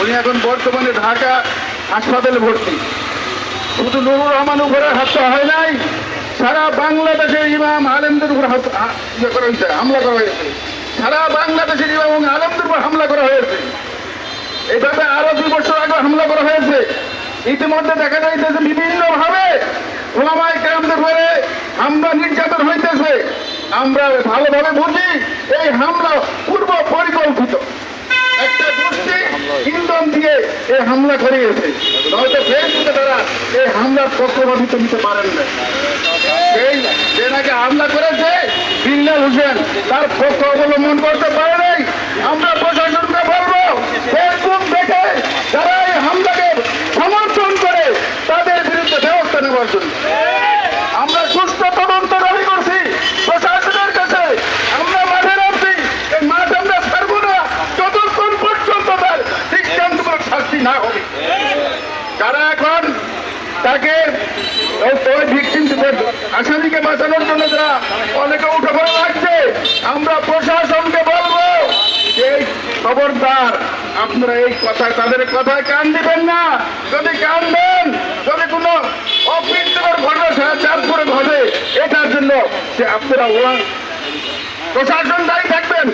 উনি এখন বর্তমানে ঢাকা হাসপাতালে ভর্তি। শুধু নুরুর রহমান উপরে হত্যা হয় নাই, সারা বাংলাদেশের ইমাম আলেমদের উপর ইয়ে করা হয়েছে, হামলা করা হয়েছে। সারা বাংলাদেশের ইমাম এবং আলেমদের উপর হামলা করা হয়েছে। এভাবে আরও দুই বছর আগে হামলা করা হয়েছে। ইতিমধ্যে দেখা যাইতেছে বিভিন্ন ভাবে ওলামাই কেরামদের উপরে হামলা নির্যাতন হইতেছে। আমরা ভালোভাবে বুঝি, এই হামলা পূর্ব ইন্ধন দিয়ে এই হামলা করিয়েছে নয়তো তারা এই হামলার পক্ষপাতিত্ব নিতে পারেন না। যে নাকি হামলা করেছে বিল্লাল হোসেন, তার পক্ষ অবলম্বন করতে পারে নাই। আমরা প্রশাসনকে বলব, ফেসবুক দেখে যারা এই হামলাকে সমর্থন করে, তাদের বিরুদ্ধে ব্যবস্থা নেওয়ার জন্য। এখন তাকে আসামিকে বাঁচানোর জন্য যারা অনেকে উঠে পড়ে লাগছে আমরা প্রশাসনকে বলব এই খবরদার, আপনারা এই কথা তাদের কথায় কান দিবেন না। যদি কান দেন, যদি কোনো অপ্রীতিকর ঘটনা চাঁদপুরে ঘটে, এটার জন্য যে আপনারা প্রশাসন দায়ী থাকবেন।